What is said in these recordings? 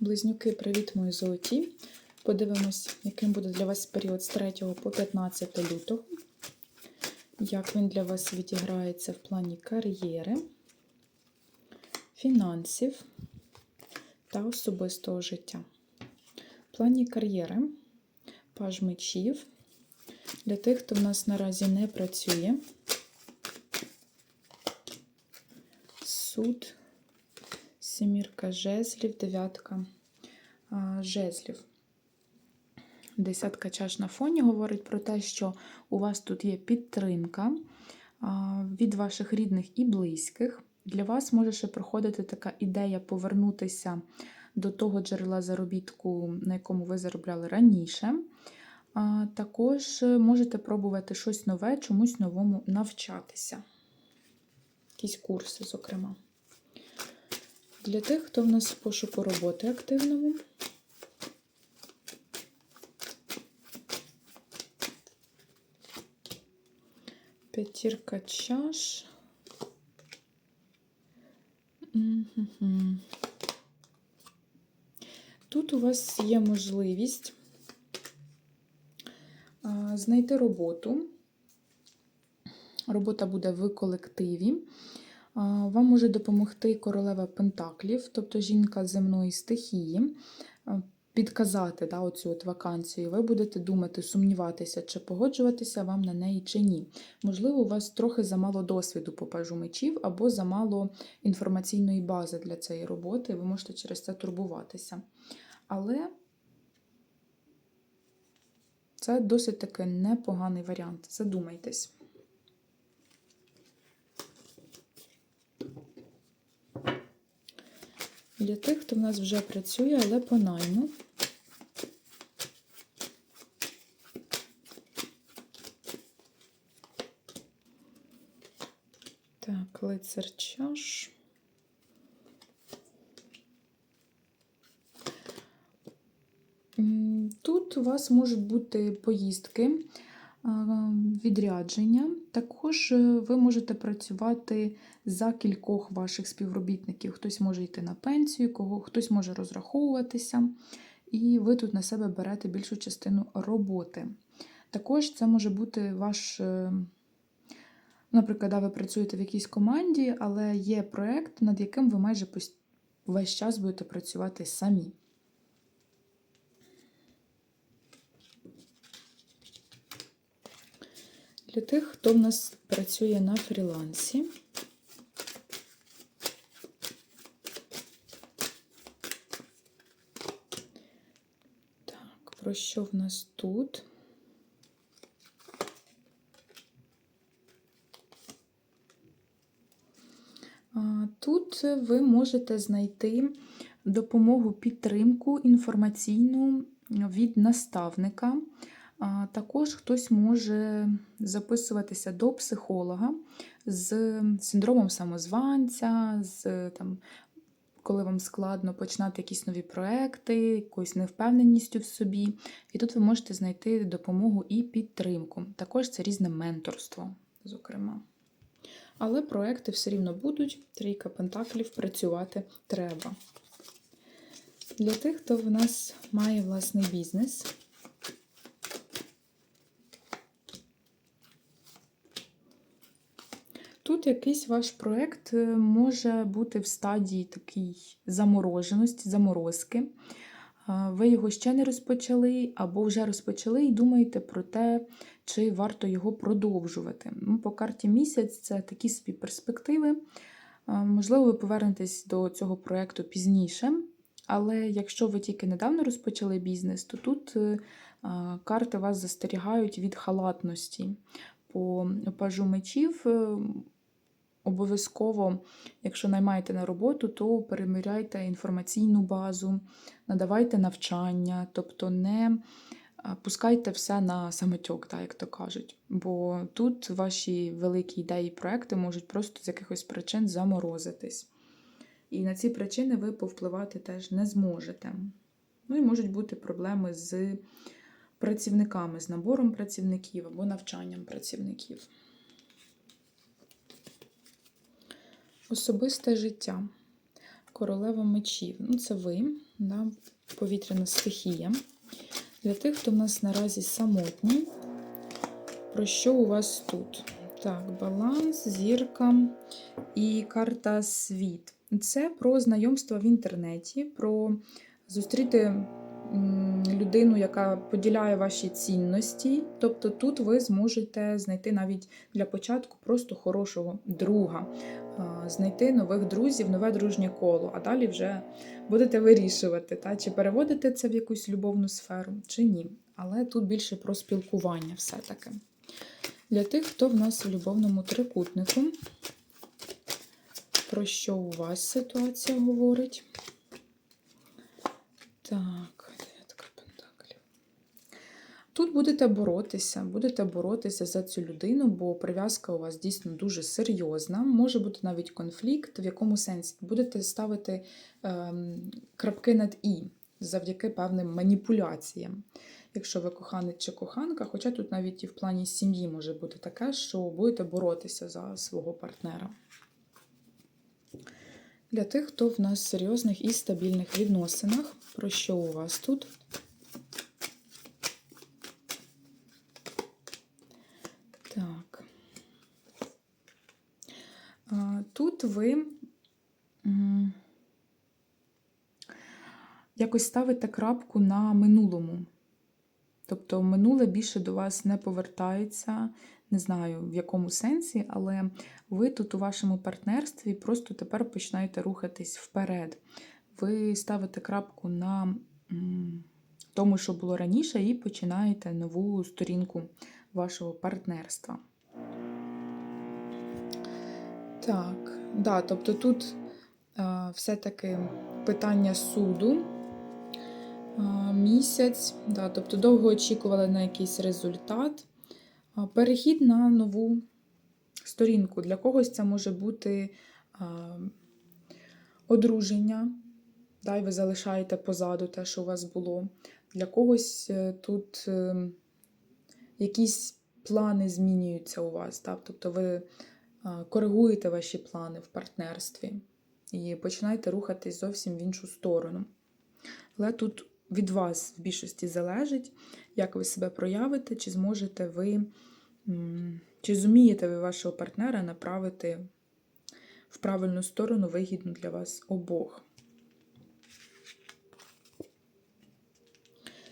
Близнюки, привіт, мої золоті. Подивимось, яким буде для вас період з 3 по 15 лютого. Як він для вас відіграється в плані кар'єри, фінансів та особистого життя. В плані кар'єри паж мечів. Для тих, хто в нас наразі не працює. Суд, сімірка жезлів, дев'ятка жезлів. Десятка чаш на фоні говорить про те, що у вас тут є підтримка від ваших рідних і близьких. Для вас може ще проходити така ідея повернутися до того джерела заробітку, на якому ви заробляли раніше. Також можете пробувати щось нове, чомусь новому навчатися. Якісь курси, зокрема. Для тих, хто в нас в пошуку роботи активному. П'ятірка чаш. Тут у вас є можливість знайти роботу. Робота буде в колективі. Вам може допомогти королева Пентаклів, тобто жінка земної стихії, підказати да, оцю от вакансію. Ви будете думати, сумніватися, чи погоджуватися вам на неї чи ні. Можливо, у вас трохи замало досвіду по пажу мечів, або замало інформаційної бази для цієї роботи, ви можете через це турбуватися. Але це досить таки непоганий варіант. Задумайтесь. Для тих, хто в нас вже працює, але по найму. Так, лицар чаш. Тут у вас можуть бути поїздки, відрядження. Також е, ви можете працювати за кількох ваших співробітників. Хтось може йти на пенсію, кого хтось може розраховуватися, і ви тут на себе берете більшу частину роботи. Також це може бути ваш, е, наприклад, да, ви працюєте в якійсь команді, але є проєкт, над яким ви майже весь час будете працювати самі. Для тих, хто в нас працює на фрілансі. Так, про що в нас тут? Тут ви можете знайти допомогу, підтримку інформаційну від наставника. Також хтось може записуватися до психолога з синдромом самозванця, з там, коли вам складно починати якісь нові проекти, якоюсь невпевненістю в собі. І тут ви можете знайти допомогу і підтримку. Також це різне менторство, зокрема. Але проекти все рівно будуть. Трійка пентаклів працювати треба. Для тих, хто в нас має власний бізнес. Тут якийсь ваш проєкт е, може бути в стадії такій замороженості, заморозки. Ви його ще не розпочали, або вже розпочали і думаєте про те, чи варто його продовжувати. Ну, По карті місяць це такі собі перспективи. Можливо, ви повернетесь до цього проєкту пізніше, але якщо ви тільки недавно розпочали бізнес, то тут е, карти вас застерігають від халатності. По пажу мечів е, обов'язково, якщо наймаєте на роботу, то переміряйте інформаційну базу, надавайте навчання, тобто не пускайте все на самотьок, так, як то кажуть. Бо тут ваші великі ідеї, і проекти можуть просто з якихось причин заморозитись. І на ці причини ви повпливати теж не зможете. Ну і можуть бути проблеми з працівниками, з набором працівників або навчанням працівників. Особисте життя. Королева мечів. Ну, це ви. да, повітряна стихія. Для тих, хто в нас наразі самотній, про що у вас тут? Так, баланс, зірка і карта світ. Це про знайомство в інтернеті, про зустріти людину, яка поділяє ваші цінності. Тобто тут ви зможете знайти навіть для початку просто хорошого друга, знайти нових друзів, нове дружнє коло, а далі вже будете вирішувати, та, чи переводите це в якусь любовну сферу, чи ні. Але тут більше про спілкування все-таки. Для тих, хто в нас у любовному трикутнику, про що у вас ситуація говорить? Так. Тут будете боротися, будете боротися за цю людину, бо прив'язка у вас дійсно дуже серйозна. Може бути навіть конфлікт, в якому сенсі будете ставити ем, крапки над і завдяки певним маніпуляціям. Якщо ви коханець чи коханка, хоча тут навіть і в плані сім'ї може бути таке, що будете боротися за свого партнера. Для тих, хто в нас в серйозних і стабільних відносинах, про що у вас тут? Так. А, Тут ви якось ставите крапку на минулому. Тобто минуле більше до вас не повертається, не знаю в якому сенсі, але ви тут у вашому партнерстві просто тепер починаєте рухатись вперед. Ви ставите крапку на тому, що було раніше, і починаєте нову сторінку вашого партнерства. Так, да, тобто тут е, все-таки питання суду. А, Місяць, да, тобто довго очікували на якийсь результат. А, Перехід на нову сторінку. Для когось це може бути одруження, да, і ви залишаєте позаду те, що у вас було. Для когось е, тут е, якісь плани змінюються у вас. Так? Тобто ви коригуєте ваші плани в партнерстві і починаєте рухатись зовсім в іншу сторону. Але тут від вас в більшості залежить, як ви себе проявите, чи зможете ви, чи зумієте ви вашого партнера направити в правильну сторону, вигідну для вас обох.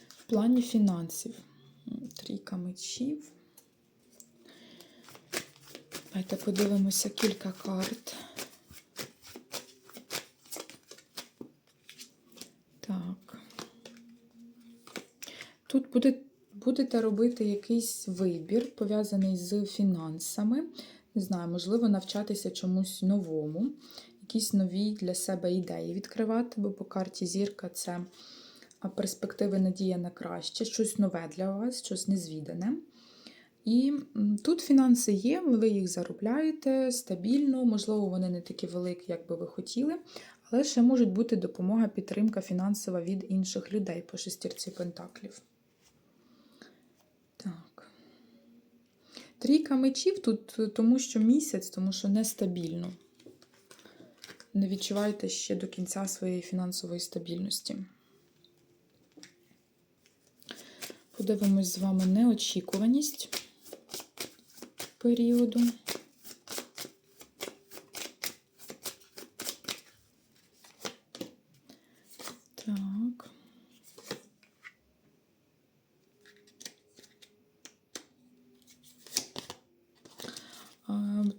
В плані фінансів. Трійка мечів. Давайте подивимося кілька карт. Так. Тут буде, будете робити якийсь вибір, пов'язаний з фінансами. Не знаю, можливо, навчатися чомусь новому, якісь нові для себе ідеї відкривати, бо по карті зірка це перспективи надія на краще, щось нове для вас, щось незвідане. І тут фінанси є, ви їх заробляєте стабільно, можливо, вони не такі великі, як би ви хотіли, але ще можуть бути допомога, підтримка фінансова від інших людей по шестірці пентаклів. Так. Трійка мечів тут, тому що місяць, тому що нестабільно. Не відчуваєте ще до кінця своєї фінансової стабільності. Подивимось з вами неочікуваність періоду. Так.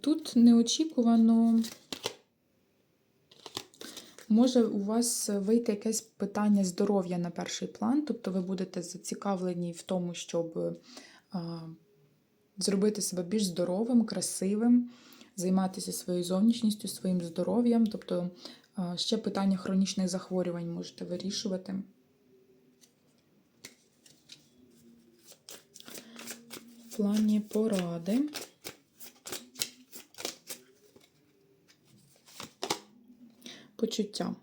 Тут неочікувано може у вас вийти якесь питання здоров'я на перший план, тобто ви будете зацікавлені в тому, щоб зробити себе більш здоровим, красивим, займатися своєю зовнішністю, своїм здоров'ям. Тобто ще питання хронічних захворювань можете вирішувати. В плані поради. Почуття.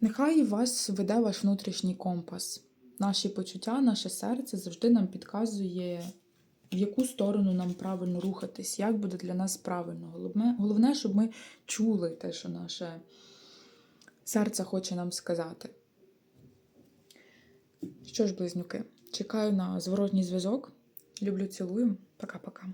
Нехай вас веде ваш внутрішній компас. Наші почуття, наше серце завжди нам підказує, в яку сторону нам правильно рухатись, як буде для нас правильно. Головне, щоб ми чули те, що наше серце хоче нам сказати. Що ж, близнюки, чекаю на зворотній зв'язок. Люблю, цілую. Пока-пока.